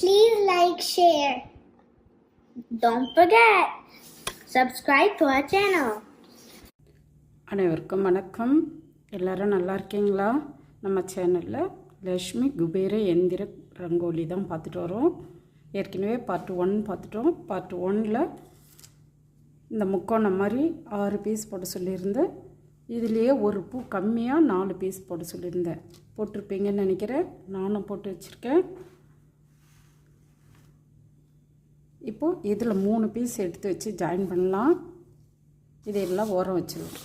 Please like, share. Don't forget, subscribe to our channel. அனைவருக்கும் வணக்கம். எல்லாரும் நல்லா இருக்கீங்களா? நம்ம சேனலில் லக்ஷ்மி குபேர எந்திர ரங்கோலி தான் பார்த்துட்டு வரோம். ஏற்கனவே பார்ட் ஒன் பார்த்துட்டோம். பார்ட் ஒன்னில் இந்த முக்கோணம் மாதிரி ஆறு பீஸ் போட சொல்லியிருந்தேன். இதுலேயே ஒரு பூ கம்மியாக நாலு பீஸ் போட சொல்லியிருந்தேன். போட்டிருப்பீங்கன்னு நினைக்கிறேன். நானும் போட்டு வச்சுருக்கேன். இப்போது இதில் மூணு பீஸ் எடுத்து வச்சு ஜாயின் பண்ணலாம். இதையெல்லாம் ஓரம் வச்சிருவோம்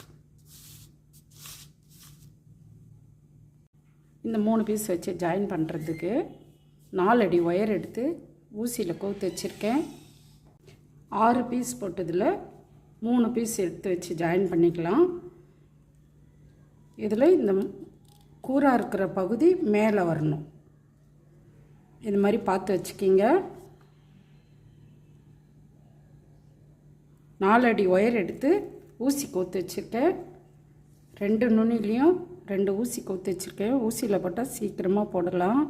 இந்த மூணு பீஸ் வச்சு ஜாயின் பண்ணுறதுக்கு நாலு அடி ஒயர் எடுத்து ஊசியில் கோர்த்து வச்சுருக்கேன். ஆறு பீஸ் போட்டதில் மூணு பீஸ் எடுத்து வச்சு ஜாயின் பண்ணிக்கலாம். இதில் இந்த கூறாக இருக்கிற பகுதி மேலே வரணும். இது மாதிரி பார்த்து வச்சுக்கிங்க. நாலு அடி ஒயர் எடுத்து ஊசி கோத்து வச்சுருக்கேன். ரெண்டு நுனிலையும் ரெண்டு ஊசி கோத்து வச்சுருக்கேன். ஊசியில் போட்டால் சீக்கிரமாக போடலாம்.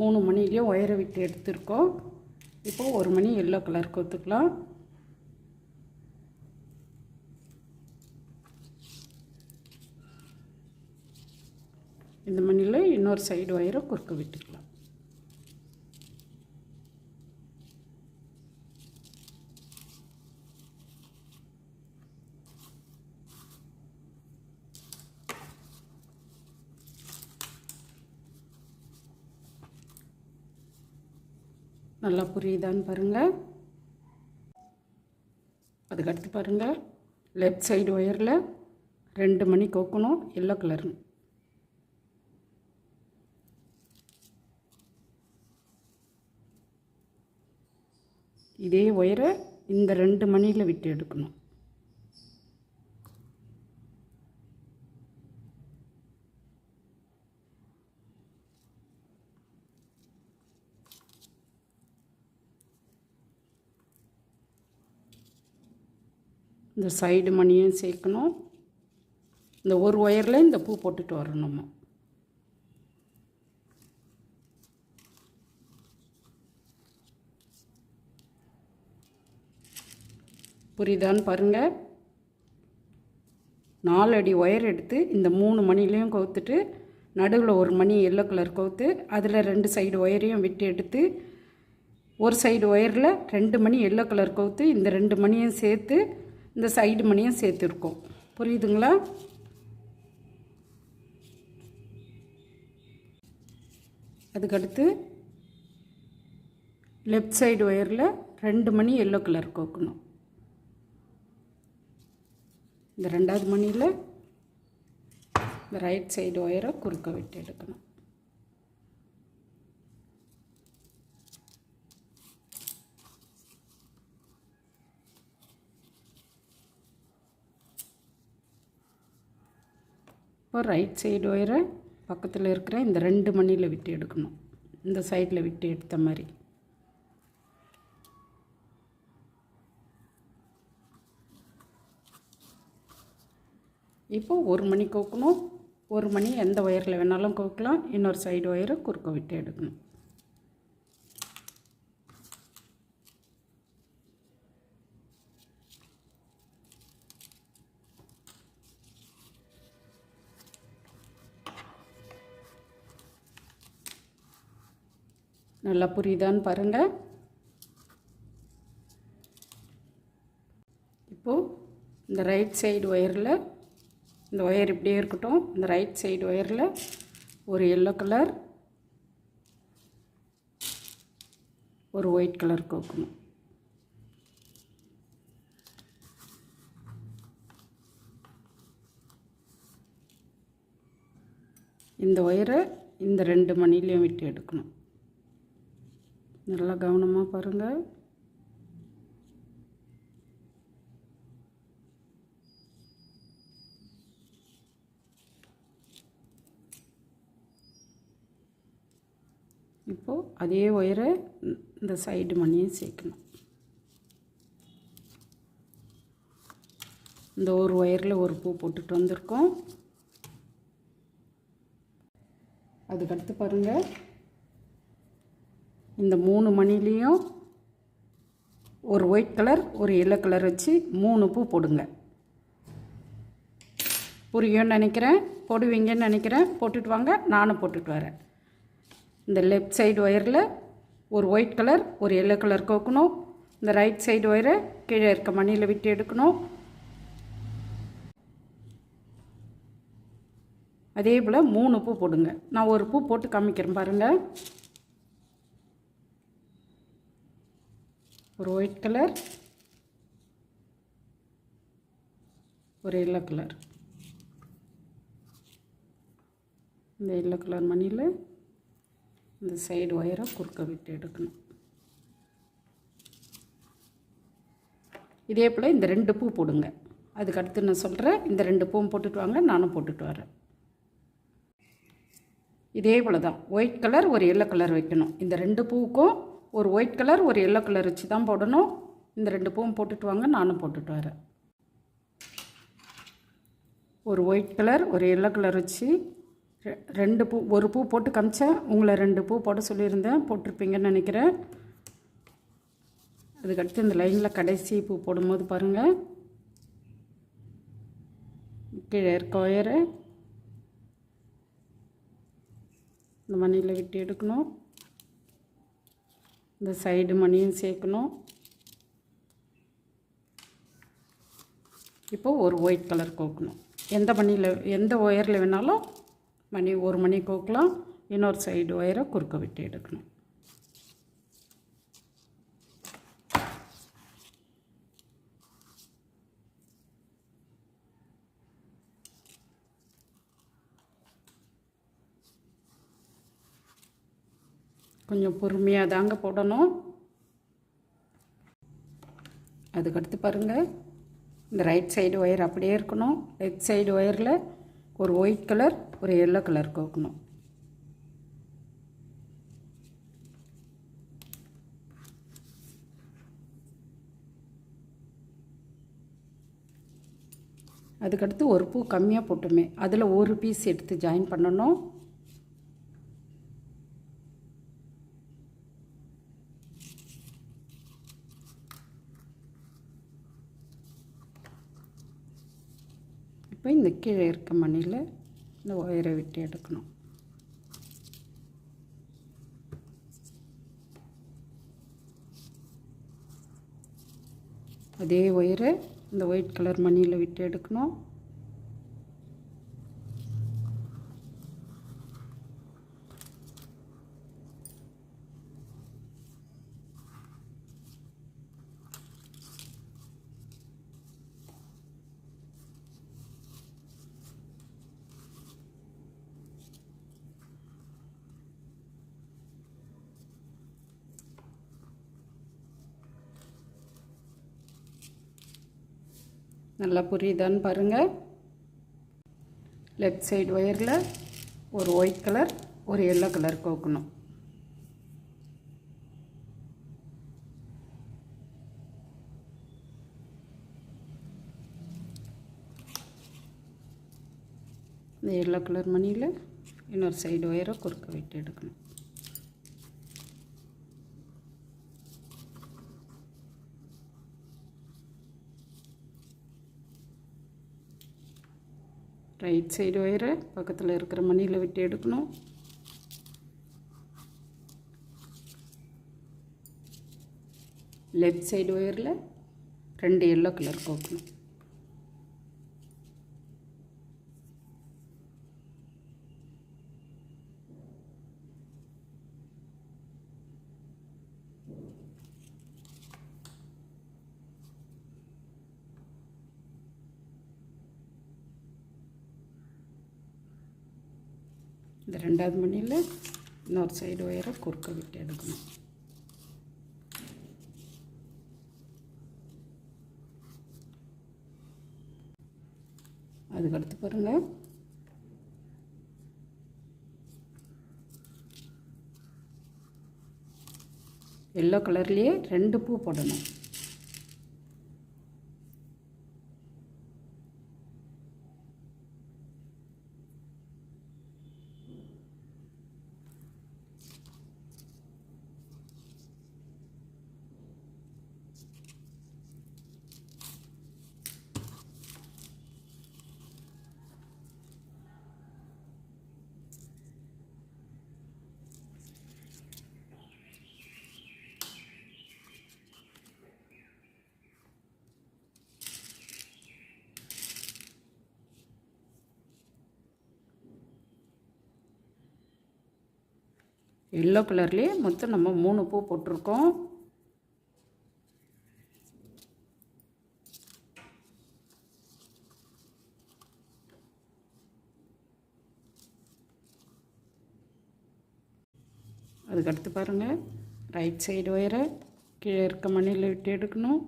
மூணு மணிலேயும் ஒயரை விட்டு எடுத்திருக்கோம். இப்போது ஒரு மணி எல்லோ கலர் கொத்துக்கலாம் இந்த மணியில் இன்னொரு சைடு ஒயரை குறுக்க விட்டுக்கலாம். நல்லா புரியுதான்னு பாருங்கள் அதுக்கடுத்து பாருங்கள் லெஃப்ட் சைடு ஒயரில் ரெண்டு மணி கோக்கணும் எல்லோ கலர் இதே ஒயரை இந்த ரெண்டு மணியில் விட்டு எடுக்கணும். இந்த சைடு மணியும் சேர்க்கணும். இந்த ஒரு ஒயரில் இந்த பூ போட்டுட்டு வரணும் நம்ம. புரியுதான்னு பாருங்கள் நாலு அடி ஒயர் எடுத்து இந்த மூணு மணிலையும் கவுத்துட்டு நடுவில் ஒரு மணி எல்லோ கலர் கவுத்து அதில் ரெண்டு சைடு ஒயரையும் விட்டு எடுத்து ஒரு சைடு ஒயரில் ரெண்டு மணி எல்லோ கலர் கவுத்து இந்த ரெண்டு மணியும் சேர்த்து இந்த சைடு மணியும் சேர்த்துருக்கோம். புரியுதுங்களா? அதுக்கடுத்து லெஃப்ட் சைடு ஒயரில் ரெண்டு மணி எல்லோ கலர் கோக்கணும். இந்த ரெண்டாவது மணியில் இந்த ரைட் சைடு ஒயரை குறுக்க விட்டு எடுக்கணும். இப்போ ரைட் சைடு ஒயரை பக்கத்தில் இருக்கிற இந்த ரெண்டு மணியில் விட்டு எடுக்கணும். இந்த சைடில் விட்டு எடுத்த மாதிரி. இப்போ ஒரு மணி கோக்கணும். ஒரு மணி எந்த ஒயரில் வேணாலும் கோக்கலாம். இன்னொரு சைடு ஒயரை குறுக்க விட்டு எடுக்கணும். நல்லா புரியுதான்னு பாருங்கள் இப்போது இந்த ரைட் சைடு ஒயரில் இந்த ஒயர் இப்படியே இருக்கட்டும். இந்த ரைட் சைடு ஒயரில் ஒரு எல்லோ கலர் ஒரு ஒயிட் கலர் கோக்கணும். இந்த ஒயரை இந்த ரெண்டு மணிலையும் விட்டு எடுக்கணும். நல்லா கவனமாக பாருங்கள் இப்போது அதே ஒயரை இந்த சைடு மணியும் சேர்க்கணும். இந்த ஒரு ஒயரில் ஒரு பூ போட்டுட்டு வந்திருக்கோம். அதுக்கடுத்து பாருங்கள் இந்த மூணு மணிலையும் ஒரு ஒயிட் கலர் ஒரு எல்லோ கலர் வச்சு மூணு பூ போடுங்க. புரியும்னு நினைக்கிறேன். போடுவீங்கன்னு நினைக்கிறேன். போட்டுட்டு வாங்க. நானும் போட்டுட்டு வரேன். இந்த லெஃப்ட் சைடு ஒயரில் ஒரு ஒயிட் கலர் ஒரு எல்லோ கலர் கோக்கணும். இந்த ரைட் சைடு ஒயரை கீழே இருக்க மணியில் விட்டு எடுக்கணும். அதே போல் மூணு பூ போடுங்க. நான் ஒரு பூ போட்டு காமிக்கிறேன் பாருங்கள் ஒரு ஒயிட் கலர் ஒரு எல்லோ கலர் இந்த எல்லோ கலர் மணியில் இந்த சைடு ஒயரை குறுக்க விட்டு எடுக்கணும். இதே போல் இந்த ரெண்டு பூ போடுங்க. அதுக்கு அடுத்து நான் சொல்கிறேன் இந்த ரெண்டு பூவும் போட்டுட்டு வாங்க நானும் போட்டுட்டு வரேன். இதே போல் தான் ஒயிட் கலர் ஒரு எல்லோ கலர் வைக்கணும். இந்த ரெண்டு பூவுக்கும் ஒரு ஒயிட் கலர் ஒரு எல்லோ கலர் வச்சு தான் போடணும். இந்த ரெண்டு பூவும் போட்டுட்டு வாங்க நானும் போட்டுட்டு வரேன். ஒரு ஒயிட் கலர் ஒரு எல்லோ கலர் வச்சு ரெ- ரெண்டு பூ ஒரு பூ போட்டு காமிச்சேன். உங்களை ரெண்டு பூ போட சொல்லியிருந்தேன். போட்டிருப்பீங்கன்னு நினைக்கிறேன். அதுக்கடுத்து இந்த லைனில் கடைசி பூ போடும்போது பாருங்கள் கீழே இருக்க ஒயரை இந்த மணியில் விட்டு எடுக்கணும். இந்த சைடு மணியும் சேர்க்கணும். இப்போ ஒரு ஒயிட் கலர் கோக்கணும். எந்த மணியில் எந்த ஒயரில் வேணாலும் மணி ஒரு மணி கோக்கலாம். இன்னொரு சைடு ஒயரை குறுக்க விட்டு எடுக்கணும். கொஞ்சம் பொறுமையாக தாங்க போடணும். அதுக்கடுத்து பாருங்கள் இந்த ரைட் சைடு ஒயர் அப்படியே இருக்கணும். லெஃப்ட் சைடு ஒயரில் ஒரு ஒயிட் கலர் ஒரு எல்லோ கலர் கோக்கணும். அதுக்கடுத்து ஒரு பூ கம்மியாக போட்டுமே. அதில் ஒரு பீஸ் எடுத்து ஜாயின் பண்ணணும் இப்போ இந்த கீழே மணியில் இந்த ஒயரை விட்டு எடுக்கணும். அதே ஒயரை இந்த ஒயிட் கலர் மணியில் விட்டு எடுக்கணும். நல்லா புரியுதான்னு பாருங்கள் லெஃப்ட் சைடு ஒயரில் ஒரு ஒயிட் கலர் ஒரு எல்லோ கலர் கோக்கணும். இந்த எல்லோ கலர் மணியில் இன்னொரு சைடு ஒயரை குறுக்க விட்டு எடுக்கணும். ரைட் சைடு ஒயரை பக்கத்தில் இருக்கிற மணியில் விட்டு எடுக்கணும். லெஃப்ட் சைடு ஒயரில் ரெண்டு எல்லோ கலர் கோக்கணும் இந்த ரெண்டாவது மணியில் இன்னொரு சைடு ஒயரை குறுக்க விட்டு எடுக்கணும். அதுக்கடுத்து பாருங்கள் எல்லோ கலர்லேயே ரெண்டு பூ போடணும். எல்லோ கலர்லேயே மொத்தம் நம்ம மூணு பூ போட்டிருக்கோம். அதுக்கடுத்து பாருங்கள் ரைட் சைடு ஒயரை கீழே இருக்க மணியில் விட்டு எடுக்கணும்.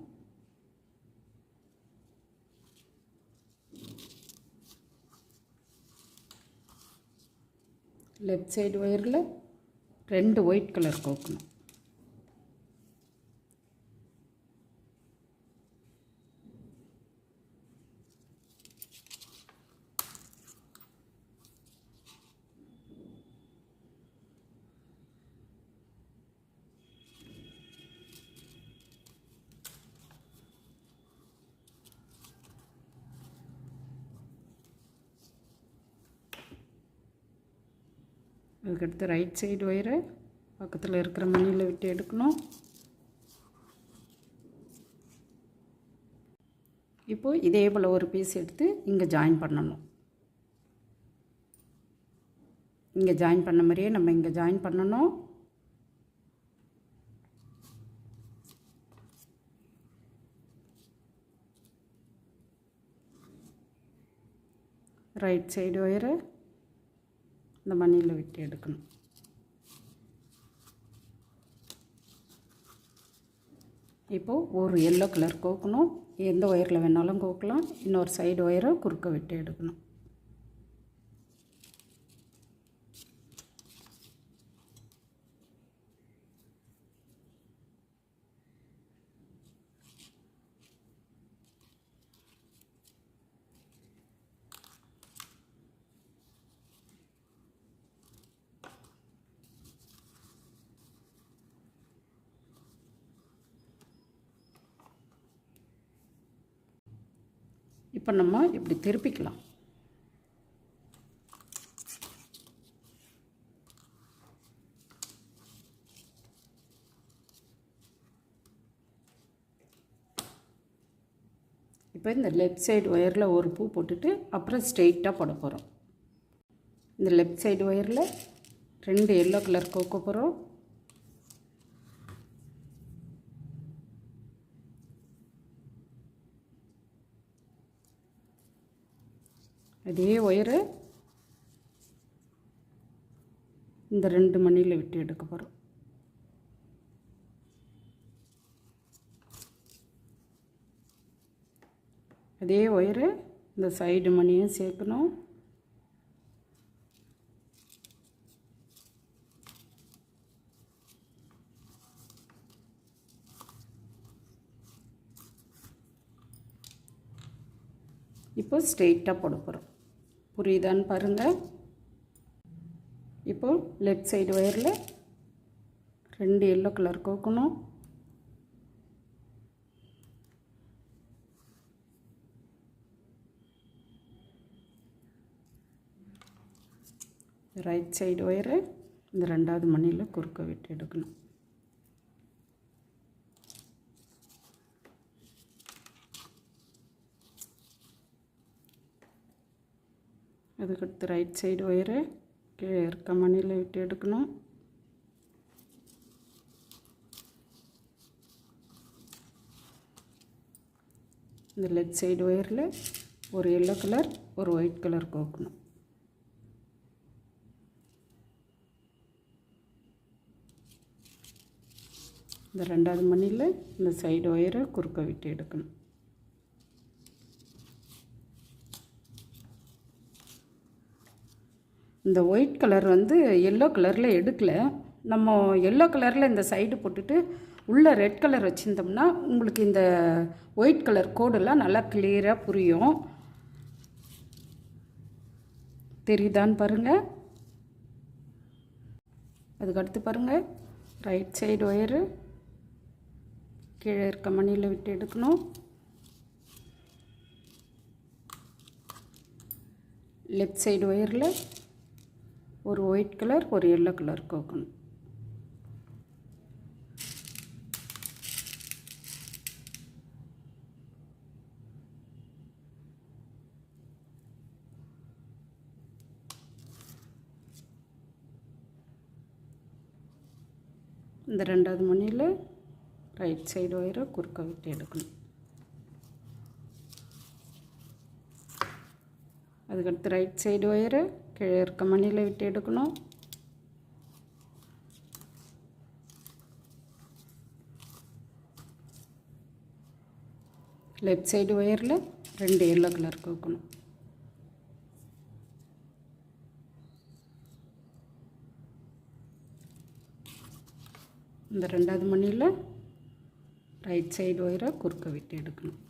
லெஃப்ட் சைடு ஒயரில் ரெண்டு ஒயிட் கலர் கோக்கணும் அதுக்கடுத்து ரைட் சைடு ஒயரை பக்கத்தில் இருக்கிற மணியில் விட்டு எடுக்கணும். இப்போது இதே போல் ஒரு பீஸ் எடுத்து இங்கே ஜாயின் பண்ணணும். இங்கே ஜாயின் பண்ண மாதிரியே நம்ம இங்கே ஜாயின் பண்ணணும். ரைட் சைடு ஒயரை இந்த மணியில் விட்டு எடுக்கணும். இப்போது ஒரு எல்லோ கலர் கோக்கணும். எந்த ஒயரில் வேணாலும் கோக்கலாம். இன்னொரு சைடு ஒயரை குறுக்க விட்டு எடுக்கணும். இப்போ நம்ம இப்படி திருப்பிக்கலாம். இப்போ இந்த லெஃப்ட் சைடு ஒயரில் ஒரு பூ போட்டுட்டு அப்புறம் ஸ்ட்ரெயிட்டாக போட போகிறோம் இந்த லெஃப்ட் சைடு ஒயரில் ரெண்டு எல்லோ கலர் கோக்க போகிறோம் அதே ஒயரை இந்த ரெண்டு மணியில் விட்டு எடுக்க போகிறோம் அதே ஒயரு இந்த சைடு மணியும் சேர்க்கணும். இப்போ ஸ்ட்ரெயிட்டாக போட போகிறோம் புரியுதான்னு பாருங்கள் இப்போ லெஃப்ட் சைடு ஒயரில் ரெண்டு எல்லோ கலர் கோக்கணும். ரைட் சைடு ஒயரை இந்த ரெண்டாவது மணியில் குறுக்க விட்டு எடுக்கணும். அதுக்கடுத்து ரைட் சைடு ஒயரு கீழே இருக்க மணியில் விட்டு எடுக்கணும். இந்த லெஃப்ட் சைடு ஒயரில் ஒரு எல்லோ கலர் ஒரு ஒயிட் கலர் கோக்கணும். இந்த ரெண்டாவது மணியில் இந்த சைடு ஒயரை குறுக்க விட்டு எடுக்கணும். இந்த ஒயிட் கலர் வந்து எல்லோ கலரில் எடுக்கல. நம்ம எல்லோ கலரில் இந்த சைடு போட்டுட்டு உள்ளே ரெட் கலர் வச்சுருந்தோம்னா உங்களுக்கு இந்த ஒயிட் கலர் கோடெல்லாம் நல்லா கிளியராக புரியும். தெரியுதான்னு பாருங்கள் அதுக்கடுத்து பாருங்கள் ரைட் சைடு ஒயரு கீழே இருக்க மணியில் விட்டு எடுக்கணும். லெஃப்ட் சைடு ஒயரில் ஒரு ஒயிட் கலர் ஒரு எல்லோ கலர் கோக்கணும். இந்த ரெண்டாவது மணியில் ரைட் சைடு ஒயரை குறுக்க விட்டு எடுக்கணும். அதுக்கடுத்து ரைட் சைடு ஒயரை கீழே இருக்க மணியில் விட்டு எடுக்கணும். லெஃப்ட் சைடு ஒயரில் ரெண்டு எல்லோ கலர் கோக்கணும். இந்த ரெண்டாவது மணியில் ரைட் சைடு ஒயரை குறுக்க விட்டு எடுக்கணும்.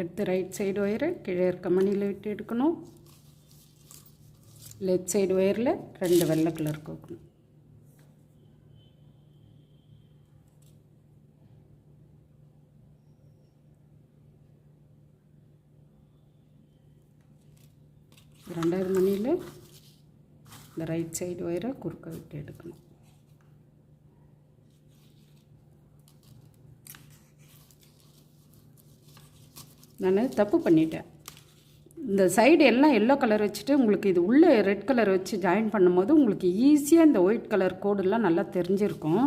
அதுக்கடுத்து ரைட் சைடு ஒயரை கீழே இருக்க மணியில் விட்டு எடுக்கணும். லெஃப்ட் சைடு ஒயரில் ரெண்டு வெள்ளை கலர் கோக்கணும். ரெண்டாவது மணியில் இந்த ரைட் சைடு ஒயரை குறுக்க விட்டு எடுக்கணும். நான் தப்பு பண்ணிட்டேன். இந்த சைடு எல்லாம் எல்லோ கலர் வச்சுட்டு உங்களுக்கு இது உள்ளே ரெட் கலர் வச்சு ஜாயின் பண்ணும்போது உங்களுக்கு ஈஸியாக இந்த ஒயிட் கலர் கோடெல்லாம் நல்லா தெரிஞ்சிருக்கும்.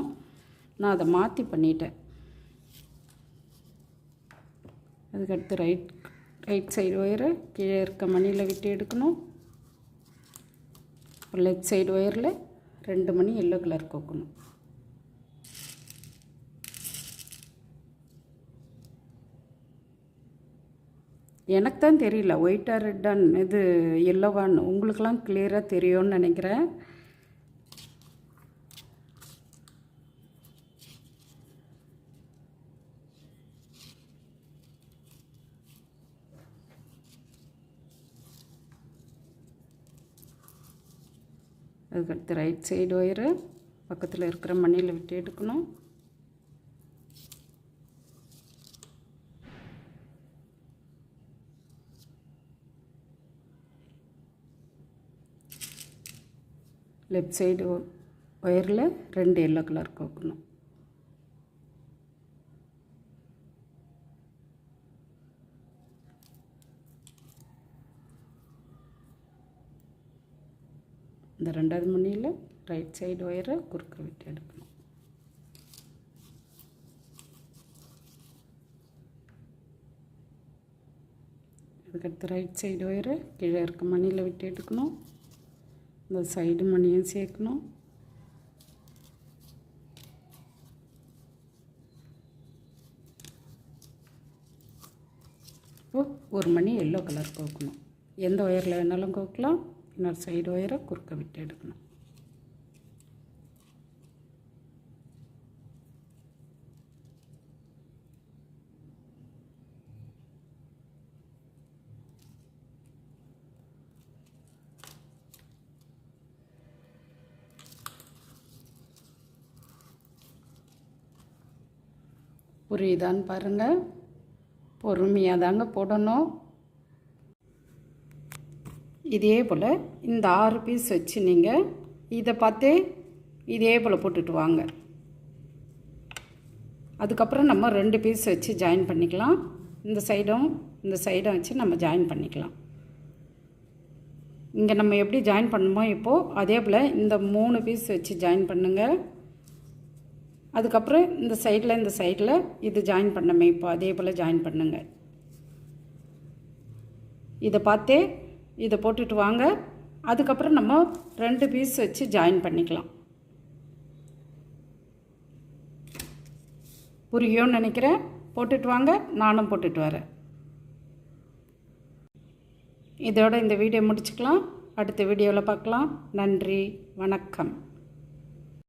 நான் அதை மாற்றி பண்ணிட்டேன். அதுக்கடுத்து ரைட் ரைட் சைடு ஒயரை கீழே இருக்க மணியில் விட்டு எடுக்கணும். லெஃப்ட் சைடு ஒயரில் ரெண்டு மணி எல்லோ கலர் கோக்கணும். எனக்கு தான் தெரியல ஒயிட்டா ரெட்டான் இது எல்லோவான்னு உங்களுக்கெல்லாம் கிளியராக தெரியும்னு நினைக்கிறேன். அதுக்கடுத்து ரைட் சைடு ஒயரு பக்கத்தில் இருக்கிற மண்ணில் விட்டு எடுக்கணும். லெஃப்ட் சைடு ஒயரில் ரெண்டு எல்லோ கலர் கோக்கணும். இந்த ரெண்டாவது மணியில் ரைட் சைடு ஒயரை குறுக்க விட்டு எடுக்கணும். அதுக்கடுத்து ரைட் சைடு ஒயரை கீழே இருக்க மணியில் விட்டு எடுக்கணும். இந்த சைடு மணியும் சேர்க்கணும். இப்போது ஒரு மணி எல்லோ கலர் கோக்கணும். எந்த ஒயரில் வேணாலும் கோக்கலாம் இன்னொரு சைடு ஒயரை குறுக்க விட்டு எடுக்கணும். புரியுதான்னு பாருங்கள் பொறுமையாக தாங்க போடணும். இதே போல் இந்த ஆறு பீஸ் வச்சு நீங்கள் இதை பார்த்தே இதே போல் போட்டுட்டு வாங்க. அதுக்கப்புறம் நம்ம ரெண்டு பீஸ் வச்சு ஜாயின் பண்ணிக்கலாம். இந்த சைடும் இந்த சைடும் வச்சு நம்ம ஜாயின் பண்ணிக்கலாம். இங்கே நம்ம எப்படி ஜாயின் பண்ணுமோ இப்போது அதே போல் இந்த மூணு பீஸ் வச்சு ஜாயின் பண்ணுங்கள் அதுக்கப்புறம் இந்த சைடில் இந்த சைடில் இது ஜாயின் பண்ணமே இப்போ அதே போல் ஜாயின் பண்ணுங்க. இதை பார்த்தே இதை போட்டுட்டு வாங்க. அதுக்கப்புறம் நம்ம ரெண்டு பீஸ் வச்சு ஜாயின் பண்ணிக்கலாம். புரியும்னு நினைக்கிறேன். போட்டுட்டு வாங்க. நானும் போட்டுட்டு வரேன். இதோட இந்த வீடியோ முடிச்சுக்கலாம். அடுத்த வீடியோவில் பார்க்கலாம். நன்றி. வணக்கம்.